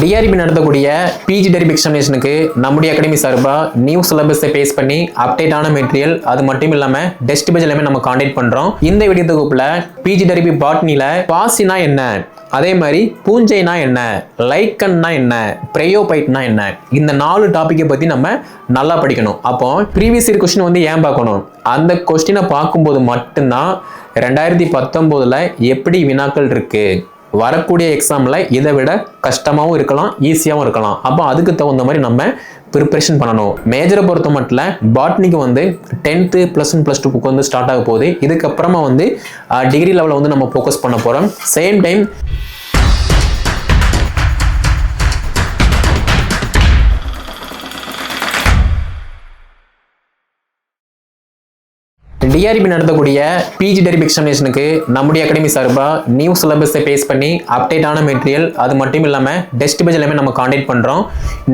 TRP நடத்தக்கூடிய PG TRB எக்ஸாமினேஷனுக்கு நம்முடைய அகாடமி சார்பாக நியூ சிலபஸை பேஸ் பண்ணி அப்டேட்டான மெட்டீரியல் அது மட்டும் இல்லாமல் டெஸ்ட் பேஜ் எல்லாமே நம்ம காண்டாக்ட் பண்ணுறோம் இந்த வீடியோ தொகுப்பில் பிஜி டெரிபி பாட்னியில் பாசினா என்ன? அதே மாதிரி பூஞ்சைனா என்ன? லைக்கன்னா என்ன? ப்ரையோபைட்னா என்ன? இந்த நாலு டாப்பிக்கை பற்றி நம்ம நல்லா படிக்கணும். அப்போ ப்ரீவியஸ் இயர் கொஸ்டின் வந்து ஏன் பார்க்கணும்? அந்த கொஸ்டினை பார்க்கும்போது மட்டும்தான் ரெண்டாயிரத்தி பத்தொம்போதில் எப்படி வினாக்கள் இருக்குது வரக்கூடிய எக்ஸாமில் இதை விட கஷ்டமாகவும் இருக்கலாம் ஈஸியாகவும் இருக்கலாம். அப்போ அதுக்கு தகுந்த மாதிரி நம்ம ப்ரிப்பரேஷன் பண்ணணும். மேஜரை பொறுத்த மட்டும் பாட்னிக்கு வந்து tenth plus one plus two வந்து ஸ்டார்ட் ஆக போகுது. இதுக்கப்புறமா வந்து டிகிரி லெவலில் வந்து நம்ம ஃபோக்கஸ் பண்ண போகிறோம் சேம் டைம் டிஆர்பி நடத்தக்கூடிய பிஜி டெரிப் எக்ஸாமினேஷனுக்கு நம்முடைய அகாடமி சார்பாக நியூ சிலபஸை பேஸ் பண்ணி அப்டேட்டான மெட்டீரியல் அது மட்டும் இல்லாமல் டெஸ்ட் பேஜ் எல்லாமே நம்ம காண்டாக்ட் பண்ணுறோம்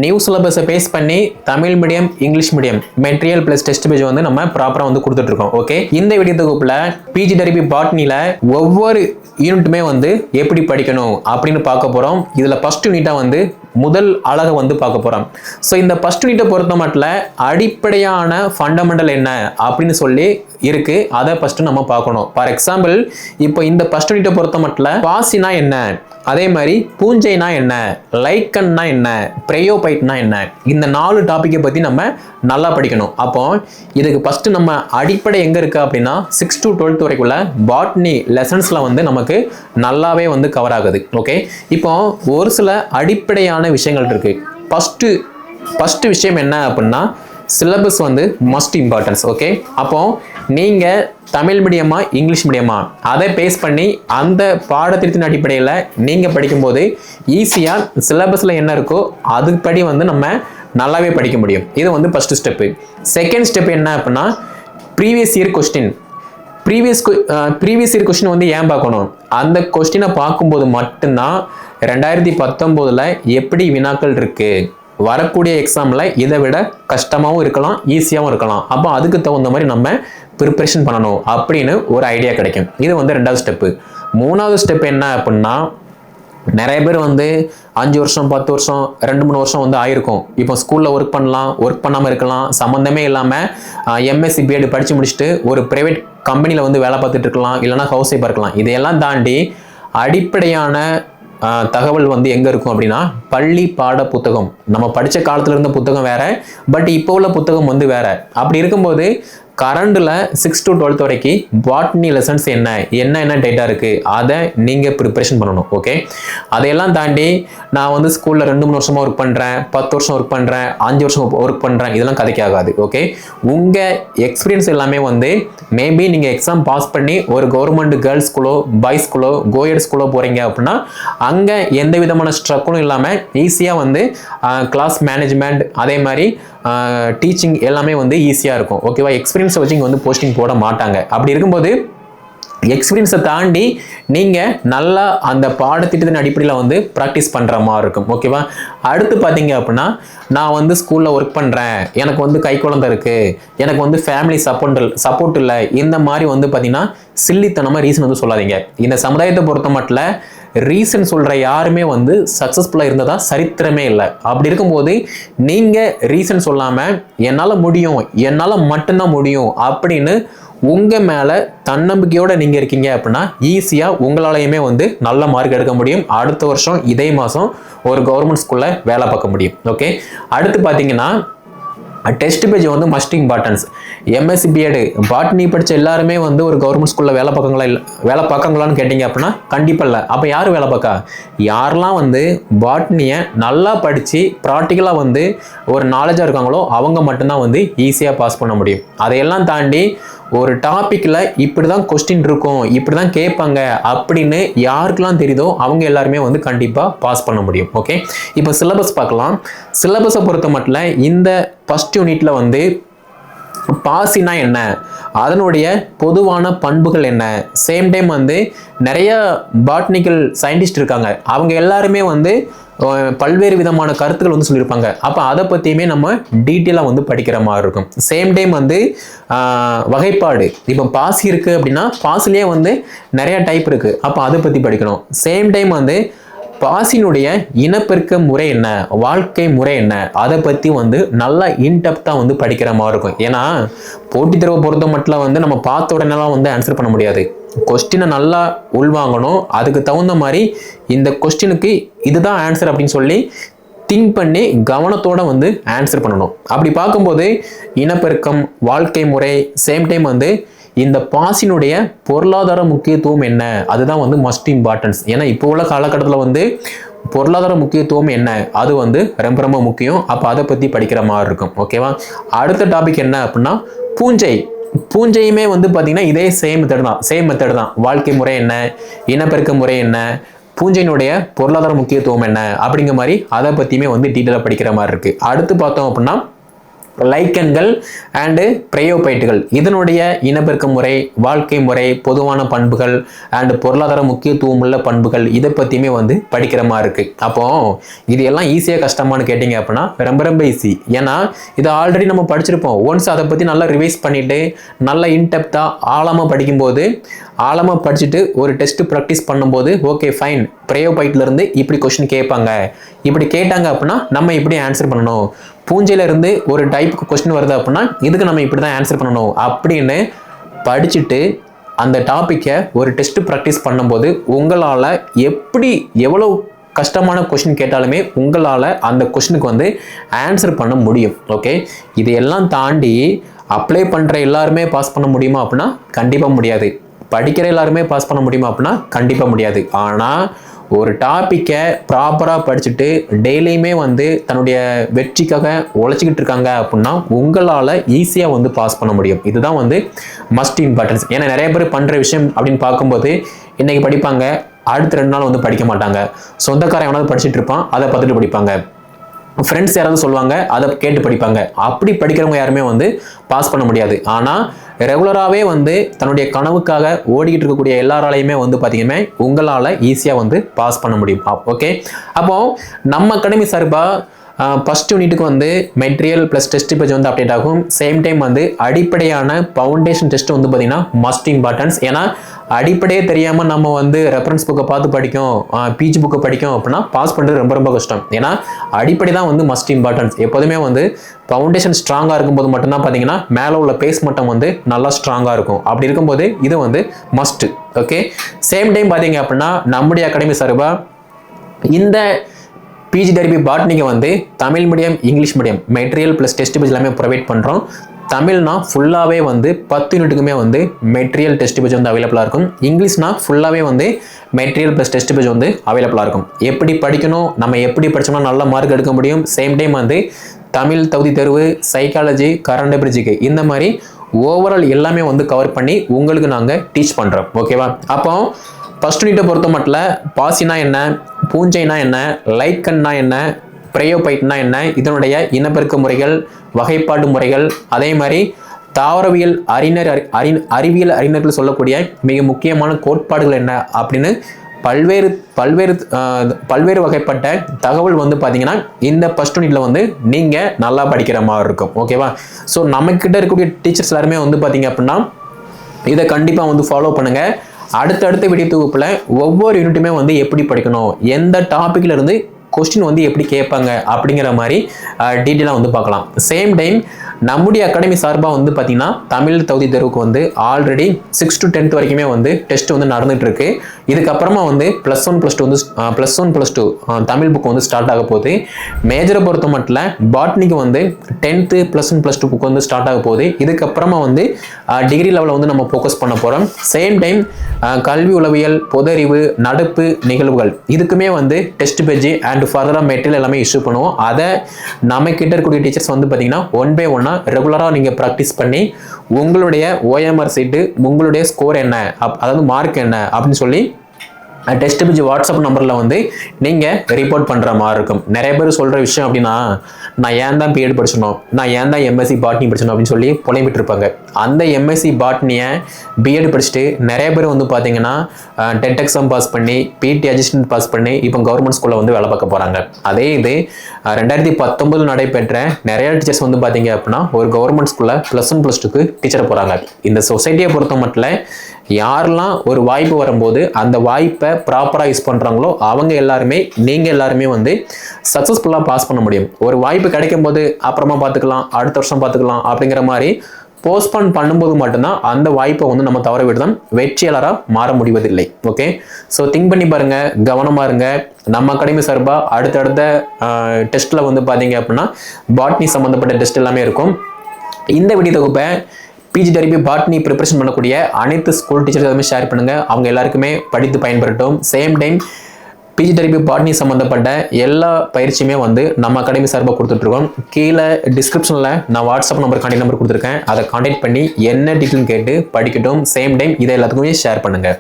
நியூ சிலபஸை பேஸ் பண்ணி Tamil medium English medium material plus test page வந்து நம்ம ப்ராப்பராக வந்து கொடுத்துட்ருக்கோம் ஓகே இந்த வீடியோ தொகுப்பில் பிஜி டெரிபி பாட்னியில் ஒவ்வொரு யூனிட்டுமே வந்து எப்படி படிக்கணும் அப்படின்னு பார்க்க போகிறோம் இதில் ஃபஸ்ட் யூனிட்டாக வந்து முதல் அழகை வந்து பார்க்க போகிறோம் ஸோ இந்த ஃபஸ்ட் யூனிட்டை பொறுத்த மட்டும் அடிப்படையான ஃபண்டமெண்டல் என்ன அப்படின்னு சொல்லி இருக்கு. அதை ஃபஸ்ட்டு நம்ம பார்க்கணும். ஃபார் எக்ஸாம்பிள் இப்போ இந்த ஃபஸ்ட் யூனிட்டை பொறுத்த மட்டும் பாசினா என்ன? அதே மாதிரி பூஞ்சைனா என்ன? லைக்கன்னா என்ன? ப்ரையோபைட்னா என்ன? இந்த நாலு டாப்பிக்கை பற்றி நம்ம நல்லா படிக்கணும். அப்போ இதுக்கு ஃபஸ்ட்டு நம்ம அடிப்படை எங்கே இருக்குது அப்படின்னா சிக்ஸ் டு டுவெல்த் வரைக்குள்ள பாட்னி லெசன்ஸில் வந்து நமக்கு நல்லாவே வந்து கவர் ஆகுது. ஓகே இப்போ ஒரு சில அடிப்படையான விஷயங்கள் இருக்குது ஃபஸ்ட்டு ஃபஸ்ட்டு விஷயம் என்ன அப்படின்னா சிலபஸ் வந்து மஸ்ட் இம்பார்ட்டன்ஸ் ஓகே அப்போ நீங்கள் தமிழ் மீடியமா இங்கிலீஷ் மீடியமா அதை பேஸ் பண்ணி அந்த பாடத்திட்டத்தின் அடிப்படையில் நீங்கள் படிக்கும்போது ஈஸியாக சிலபஸில் என்ன இருக்கோ அதுபடி வந்து நம்ம நல்லாவே படிக்க முடியும். இது வந்து ஃபஸ்ட்டு ஸ்டெப்பு செகண்ட் ஸ்டெப் என்ன அப்படின்னா previous year question previous previous year question வந்து ஏன் பார்க்கணும்? அந்த கொஸ்டினை பார்க்கும்போது மட்டும்தான் ரெண்டாயிரத்தி பத்தொம்போதில் எப்படி வினாக்கள் இருக்குது வரக்கூடிய எக்ஸாமில் இதை விட கஷ்டமாகவும் இருக்கலாம் ஈஸியாகவும் இருக்கலாம். அப்போ அதுக்கு தகுந்த மாதிரி நம்ம ப்ரிப்ரேஷன் பண்ணணும் அப்படின்னு ஒரு ஐடியா கிடைக்கும். இது வந்து ரெண்டாவது ஸ்டெப்பு மூணாவது ஸ்டெப் என்ன அப்படின்னா நிறைய பேர் வந்து அஞ்சு வருஷம் பத்து வருஷம் ரெண்டு மூணு வருஷம் வந்து ஆயிருக்கும். இப்போ ஸ்கூலில் ஒர்க் பண்ணலாம் ஒர்க் பண்ணாமல் இருக்கலாம். சம்மந்தமே இல்லாமல் எம்எஸ்சி பிஎட் படித்து முடிச்சுட்டு ஒரு ப்ரைவேட் கம்பெனியில் வந்து வேலை பார்த்துட்டு இருக்கலாம் இல்லைனா ஹவுஸ் ஒய்ஃபாக இருக்கலாம். இதையெல்லாம் தாண்டி அடிப்படையான தகவல் வந்து எங்கே இருக்கும் அப்படின்னா பள்ளி பாட புத்தகம். நம்ம படித்த காலத்தில் இருந்த புத்தகம் வேறு பட் இப்போ உள்ள புத்தகம் வந்து வேறு. அப்படி இருக்கும்போது கரண்டில் சிக்ஸ் டு டுவெல்த் வரைக்கும் பாட்னி லெசன்ஸ் என்ன என்ன என்ன டேட்டா இருக்குது அதை நீங்கள் ப்ரிப்பரேஷன் பண்ணணும் ஓகே அதையெல்லாம் தாண்டி நான் வந்து ஸ்கூலில் ரெண்டு மூணு வருஷமாக ஒர்க் பண்ணுறேன் பத்து வருஷம் ஒர்க் பண்ணுறேன் அஞ்சு வருஷம் ஒர்க் பண்ணுறேன் இதெல்லாம் கதைக்காகாது ஓகே உங்கள் எக்ஸ்பீரியன்ஸ் எல்லாமே வந்து மேபி நீங்கள் எக்ஸாம் பாஸ் பண்ணி ஒரு கவர்மெண்ட் கேர்ள்ஸ் ஸ்கூலோ பாய்ஸ் ஸ்கூலோ கோயட் ஸ்கூலோ போகிறீங்க அப்படின்னா அங்கே எந்த விதமான ஸ்ட்ரக்கும் இல்லாமல் ஈஸியாக வந்து கிளாஸ் மேனேஜ்மெண்ட் அதே மாதிரி டீச்சிங் எல்லாமே வந்து ஈஸியாக இருக்கும் ஓகேவா எக்ஸ்பீரியன்ஸ் வச்சு இங்கே வந்து போஸ்டிங் போட மாட்டாங்க. அப்படி இருக்கும்போது எக்ஸ்பீரியன்ஸை தாண்டி நீங்கள் நல்லா அந்த பாடத்திட்டத்தின் அடிப்படையில் வந்து ப்ராக்டிஸ் பண்ணுற மாதிரி இருக்கும். ஓகேவா அடுத்து பார்த்தீங்க அப்படின்னா நான் வந்து ஸ்கூலில் ஒர்க் பண்ணுறேன் எனக்கு வந்து கை குழந்தை இருக்குது எனக்கு வந்து ஃபேமிலி சப்போர்ட் சப்போர்ட் இல்லை. இந்த மாதிரி வந்து பார்த்திங்கன்னா சில்லித்தனமாக ரீசன் வந்து சொல்லாதீங்க. இந்த சமுதாயத்தை பொறுத்த மட்டும் ரீசன் சொல்கிற யாருமே வந்து சக்ஸஸ்ஃபுல்லாக இருந்ததா சரித்திரமே இல்லை. அப்படி இருக்கும்போது நீங்கள் ரீசன் சொல்லாமல் என்னால் முடியும் என்னால் மட்டும்தான் முடியும் அப்படின்னு உங்கள் மேலே தன்னம்பிக்கையோடு நீங்கள் இருக்கீங்க அப்படின்னா ஈஸியாக உங்களாலையுமே வந்து நல்ல மார்க் எடுக்க முடியும். அடுத்த வருஷம் இதே மாதம் ஒரு கவர்மெண்ட் ஸ்கூலில் வேலை பார்க்க முடியும். ஓகே அடுத்து பார்த்தீங்கன்னா டெஸ்ட் பேஜ் வந்து must importance MSc BEd botany படித்த எல்லாருமே வந்து ஒரு கவர்மெண்ட் ஸ்கூலில் வேலை பார்க்கங்களா இல்லை வேலை பார்க்கங்களான்னு கேட்டிங்க அப்படின்னா கண்டிப்பாக இல்லை. அப்போ யார் வேலை பார்க்கா? யாரெல்லாம் வந்து பாட்னியை நல்லா படித்து ப்ராக்டிக்கலாக வந்து ஒரு நாலேஜாக இருக்காங்களோ அவங்க மட்டும்தான் வந்து ஈஸியாக பாஸ் பண்ண முடியும். அதையெல்லாம் தாண்டி ஒரு டாப்பிக்கில் இப்படி தான் கொஸ்டின் இருக்கும் இப்படி தான் கேட்பாங்க அப்படின்னு யாருக்கெல்லாம் தெரியுதோ அவங்க எல்லாருமே வந்து கண்டிப்பாக பாஸ் பண்ண முடியும் ஓகே இப்போ சிலபஸ் பார்க்கலாம். சிலபஸை பொறுத்த மட்டும் இந்த ஃபஸ்ட் யூனிட்டில் வந்து பாசினா என்ன? அதனுடைய பொதுவான பண்புகள் என்ன? சேம் டைம் வந்து நிறைய பாட்னிக்கல் சயின்டிஸ்ட் இருக்காங்க. அவங்க எல்லாருமே வந்து பல்வேறு விதமான கருத்துக்கள் வந்து சொல்லியிருப்பாங்க. அப்போ அதை பற்றியுமே நம்ம டீட்டெயிலாக வந்து படிக்கிற மாதிரி இருக்கும். சேம் டைம் வந்து வகைப்பாடு. இப்போ பாசி இருக்குது அப்படின்னா பாசிலேயே வந்து நிறையா டைப் இருக்குது அப்போ அதை பற்றி படிக்கணும். சேம் டைம் வந்து பாசினுடைய இனப்பெருக்க முறை என்ன? வாழ்க்கை முறை என்ன? அதை பற்றி வந்து நல்லா இன்டெப்த்தாக வந்து படிக்கிற மாதிரி இருக்கும். ஏன்னா போட்டித் தேர்வை பொறுத்த மட்டும் வந்து நம்ம பார்த்த உடனேலாம் வந்து ஆன்சர் பண்ண முடியாது. கொஸ்டினை நல்லா உள்வாங்கணும். அதுக்கு தகுந்த மாதிரி இந்த கொஸ்டினுக்கு இதுதான் ஆன்சர் அப்படின்னு சொல்லி திங்க் பண்ணி கவனத்தோடு வந்து ஆன்சர் பண்ணணும். அப்படி பார்க்கும்போது இனப்பெருக்கம் வாழ்க்கை முறை சேம் டைம் வந்து இந்த பாசினுடைய பொருளாதார முக்கியத்துவம் என்ன? அதுதான் வந்து மஸ்ட் இம்பார்ட்டன்ஸ் ஏன்னா இப்போ உள்ள காலகட்டத்தில் வந்து பொருளாதார முக்கியத்துவம் என்ன? அது வந்து ரொம்ப ரொம்ப முக்கியம். அப்போ அதை பற்றி படிக்கிற மாதிரி இருக்கும். ஓகேவா அடுத்த டாபிக் என்ன அப்படின்னா பூஞ்சை. பூஞ்சையுமே வந்து பார்த்திங்கன்னா இதே சேம் மெத்தட் தான். சேம் மெத்தட் தான். வாழ்க்கை முறை என்ன? இனப்பெருக்க முறை என்ன? பூஞ்சையினுடைய பொருளாதார முக்கியத்துவம் என்ன? அப்படிங்கிற மாதிரி அதை பற்றியுமே வந்து டீட்டெயிலாக படிக்கிற மாதிரி இருக்குது அடுத்து பார்த்தோம் அப்படின்னா லைக்கன்கள் அண்டு பிரயோபைட்டுகள். இதனுடைய இனப்பெருக்க முறை வாழ்க்கை முறை பொதுவான பண்புகள் அண்டு பொருளாதார முக்கியத்துவம் உள்ள பண்புகள் இதை பற்றியுமே வந்து படிக்கிற மாதிரி இருக்குது அப்போ இது எல்லாம் ஈஸியாக கஷ்டமானு கேட்டிங்க அப்படின்னா ரொம்ப ரொம்ப ஈஸி ஏன்னா இதை ஆல்ரெடி நம்ம படிச்சிருப்போம். ஒன்ஸ் அதை பற்றி நல்லா ரிவைஸ் பண்ணிவிட்டு நல்லா இன்டெப்த்தாக ஆழமாக படிக்கும்போது ஆழமாக படிச்சுட்டு ஒரு டெஸ்ட்டு ப்ராக்டிஸ் பண்ணும்போது ஓகே ஃபைன் பிரயோபைட்லேருந்து இப்படி கொஷின் கேட்பாங்க. இப்படி கேட்டாங்க அப்படின்னா நம்ம இப்படி ஆன்சர் பண்ணணும். பூஞ்சையிலேருந்து ஒரு டைப்புக்கு கொஸ்டின் வருது அப்படின்னா இதுக்கு நம்ம இப்படி தான் ஆன்சர் பண்ணணும்? அப்படின்னு படிச்சுட்டு அந்த டாப்பிக்கை ஒரு டெஸ்ட் ப்ராக்டிஸ் பண்ணும்போது உங்களால் எப்படி எவ்வளோ கஷ்டமான கொஷின் கேட்டாலுமே உங்களால் அந்த கொஷினுக்கு வந்து ஆன்சர் பண்ண முடியும் ஓகே இதையெல்லாம் தாண்டி அப்ளை பண்ணுற எல்லாருமே பாஸ் பண்ண முடியுமா அப்படின்னா கண்டிப்பாக முடியாது. படிக்கிற எல்லாருமே பாஸ் பண்ண முடியுமா அப்படின்னா கண்டிப்பாக முடியாது. ஆனால் ஒரு டாப்பிக்கை ப்ராப்பராக படிச்சுட்டு டெய்லியுமே வந்து தன்னுடைய வெற்றிக்காக உழைச்சிக்கிட்டு இருக்காங்க அப்படின்னா உங்களால் ஈஸியாக வந்து பாஸ் பண்ண முடியும். இதுதான் வந்து மஸ்ட் இம்பார்ட்டன்ஸ் ஏன்னா நிறைய பேர் பண்ணுற விஷயம் அப்படின்னு பார்க்கும்போது இன்றைக்கி படிப்பாங்க அடுத்த ரெண்டு நாள் வந்து படிக்க மாட்டாங்க. சொந்தக்காரன் எவனாவது படிச்சுட்டு இருப்பான் அதை பார்த்துட்டு படிப்பாங்க. ஃப்ரெண்ட்ஸ் யாராவது சொல்லுவாங்க அதை கேட்டு படிப்பாங்க. அப்படி படிக்கிறவங்க யாருமே வந்து பாஸ் பண்ண முடியாது. ஆனால் ரெகுலராகவே வந்து தன்னுடைய கனவுக்காக ஓடிக்கிட்டு இருக்கக்கூடிய எல்லாராலையுமே வந்து பார்த்தீங்கன்னா உங்களால் ஈஸியாக வந்து பாஸ் பண்ண முடியும். ஓகே அப்போது நம்ம அகாடமி சார்பாக ஃபஸ்ட் யூனிட்டுக்கு வந்து மெட்டீரியல் ப்ளஸ் டெஸ்ட் பேஜ் வந்து அப்டேட் ஆகும். சேம் டைம் வந்து அடிப்படையான ஃபவுண்டேஷன் டெஸ்ட் வந்து பார்த்தீங்கன்னா மஸ்ட் இம்பார்ட்டன்ஸ் ஏன்னா அடிப்படையே தெரியாமல் நம்ம வந்து ரெஃபரன்ஸ் புக்கை பார்த்து படிக்கும் பிஜி புக்கை படிக்கும் அப்படின்னா பாஸ் பண்ணுறது ரொம்ப ரொம்ப கஷ்டம். ஏன்னா அடிப்படை தான் வந்து மஸ்ட் இம்பார்ட்டன்ஸ் எப்போதுமே வந்து ஃபவுண்டேஷன் ஸ்ட்ராங்காக இருக்கும்போது மட்டும்தான் பார்த்தீங்கன்னா மேலே உள்ள பேஸ் மட்டம் வந்து நல்லா ஸ்ட்ராங்காக இருக்கும். அப்படி இருக்கும்போது இது வந்து மஸ்ட் ஓகே சேம் டைம் பார்த்தீங்க அப்படின்னா நம்முடைய அகாடமி சார்பாக இந்த பிஜி டெரிபி பாட்னிக்கு வந்து Tamil medium English medium material plus test page எல்லாமே ப்ரொவைட் பண்ணுறோம் தமிழ்னா ஃபுல்லாகவே வந்து பத்து யூனிட்டுக்குமே வந்து மெட்டீரியல் டெஸ்ட் பேஜ் வந்து அவைலபிளாக இருக்கும். இங்கிலீஷ்னா ஃபுல்லாகவே வந்து மெட்டீரியல் ப்ளஸ் டெஸ்ட் பேஜ் வந்து அவைலபிளாக இருக்கும். எப்படி படிக்கணும் நம்ம எப்படி படிச்சோம்னா நல்ல மார்க் எடுக்க முடியும். சேம் டைம் வந்து தமிழ் தகுதி தேர்வு சைக்காலஜி கரண்ட் பிரிட்ஜுக்கு இந்த மாதிரி ஓவரால் எல்லாமே வந்து கவர் பண்ணி உங்களுக்கு நாங்கள் டீச் பண்ணுறோம் ஓகேவா அப்போ ஃபர்ஸ்ட் யூனிட்டை பொறுத்த மட்டும் பாசினா என்ன பூஞ்சைனா என்ன லைக்கன்னா என்ன பிரயோபைட்னா என்ன இதனுடைய இனப்பெருக்க முறைகள் வகைப்பாடு முறைகள் அதே மாதிரி தாவரவியல் அறிஞர் அறி- அறிவியல் அறிஞர்கள் சொல்லக்கூடிய மிக முக்கியமான கோட்பாடுகள் என்ன அப்படின்னு பல்வேறு பல்வேறு பல்வேறு வகைப்பட்ட தகவல் வந்து பார்த்தீங்கன்னா இந்த ஃபஸ்ட் யூனிட்டில் வந்து நீங்கள் நல்லா படிக்கிற மாதிரி இருக்கும். ஓகேவா ஸோ நம்மக்கிட்ட இருக்கக்கூடிய டீச்சர்ஸ் எல்லாருமே வந்து பார்த்தீங்க அப்படின்னா இதை கண்டிப்பாக வந்து ஃபாலோ பண்ணுங்கள் அடுத்தடுத்த வீடியோ தொகுப்பில் ஒவ்வொரு யூனிட்டுமே வந்து எப்படி படிக்கணும் எந்த டாப்பிக்லேருந்து கொஸ்டின் வந்து எப்படி கேட்பாங்க அப்படிங்கிற மாதிரி டீட்டெயிலாக வந்து பார்க்கலாம். சேம் டைம் நம்முடைய அகாடமி சார்பாக வந்து பார்த்தீங்கன்னா தமிழ் தகுதி தேர்வுக்கு வந்து ஆல்ரெடி சிக்ஸ் டு டென்த் வரைக்குமே வந்து டெஸ்ட் வந்து நடந்துட்டு இருக்கு இதுக்கப்புறமா வந்து ப்ளஸ் ஒன் ப்ளஸ் டூ வந்து plus one plus two Tamil book வந்து ஸ்டார்ட் ஆக போகுது. மேஜரை பொறுத்த மட்டும் பாட்னிக்கு வந்து tenth plus one plus two book வந்து ஸ்டார்ட் ஆக போகுது. இதுக்கப்புறமா வந்து டிகிரி லெவலில் வந்து நம்ம ஃபோக்கஸ் பண்ண போகிறோம் சேம் டைம் கல்வி உளவியல் பொதறிவு நடப்பு நிகழ்வுகள் இதுக்குமே வந்து டெஸ்ட் பேஜ் அண்ட் ஃபர்தராக மெட்டீரியல் எல்லாமே இஷ்யூ பண்ணுவோம். அதை நம்ம கிட்ட இருக்கக்கூடிய டீச்சர்ஸ் வந்து பார்த்தீங்கன்னா ஒன் பை ஒன்னாக ரெகுலராக நீங்கள் ப்ராக்டிஸ் பண்ணி உங்களுடைய ஓஎம்ஆர் சீட்டு உங்களுடைய ஸ்கோர் என்ன? அப் அதாவது மார்க் என்ன? அப்படின்னு சொல்லி டெஸ்ட் பேஜ் வாட்ஸ்அப் நம்பரில் வந்து நீங்கள் ரிப்போர்ட் பண்ணுற மாதிரி இருக்கும். நிறைய பேர் சொல்கிற விஷயம் அப்படின்னா நான் ஏன் தான் பிஎட் படிச்சணும் நான் ஏன் தான் எம்எஸ்சி பாட்னி படிச்சணும் அப்படின்னு சொல்லி புலம்பிட்டு இருப்பாங்க அந்த எம்எஸ்சி பாட்னியை பிஎட் படிச்சுட்டு நிறைய பேர் வந்து பார்த்தீங்கன்னா டெட் எக்ஸாம் பாஸ் பண்ணி பிடி அசிஸ்டன்ட் பாஸ் பண்ணி இப்போ கவர்மெண்ட் ஸ்கூலில் வந்து வேலை பார்க்க போகிறாங்க அதே இது ரெண்டாயிரத்தி பத்தொன்பது நடைபெற்ற நிறைய டீச்சர்ஸ் வந்து பார்த்தீங்க அப்படின்னா ஒரு கவர்மெண்ட் ஸ்கூலில் ப்ளஸ் ஒன் ப்ளஸ் டூக்கு டீச்சர் போகிறாங்க இந்த சொசைட்டியை பொறுத்த மட்டும் யாரெல்லாம் ஒரு வாய்ப்பு வரும்போது அந்த வாய்ப்பை ப்ராப்பராக யூஸ் பண்ணுறாங்களோ அவங்க எல்லாருமே நீங்கள் எல்லாருமே வந்து சக்ஸஸ்ஃபுல்லாக பாஸ் பண்ண முடியும். ஒரு வாய்ப்பு கிடைக்கும் போது அப்புறமா பார்த்துக்கலாம் அடுத்த வருஷம் பார்த்துக்கலாம் அப்படிங்கிற மாதிரி போஸ்ட்போன் பண்ணும்போது மட்டும்தான் அந்த வாய்ப்பை வந்து நம்ம தவற விடுதான் வெற்றியாளராக மாற முடிவதில்லை. ஓகே ஸோ திங்க் பண்ணி பாருங்கள் கவனமாக இருங்க. நம்ம அகாடமி சார்பாக அடுத்தடுத்த டெஸ்ட்டில் வந்து பார்த்தீங்க அப்படின்னா பாட்னி சம்மந்தப்பட்ட டெஸ்ட் எல்லாமே இருக்கும். இந்த வீடியோ தொகுப்பை பிஜி டெரிபி பாட்னி ப்ரிப்பரேஷன் பண்ணக்கூடிய அனைத்து ஸ்கூல் டீச்சர்ஸ் எல்லாமே ஷேர் பண்ணுங்கள் அவங்க எல்லாருக்குமே படித்து பயன்பெறட்டும். Same time PG TRB botany சம்மந்தப்பட்ட எல்லா பயிற்சியுமே வந்து நம்ம அகாடமி சார்பாக கொடுத்துட்ருக்கோம். கீழே டிஸ்கிரிப்ஷனில் நான் வாட்ஸ்அப் நம்பர் கான்டெக்ட் நம்பர் கொடுத்துருக்கேன். அதை கான்டெக்ட் பண்ணி என்ன டீட்டெயில் கேட்டு படிக்கட்டும். சேம் டைம் இதை எல்லாத்துக்குமே ஷேர் பண்ணுங்கள்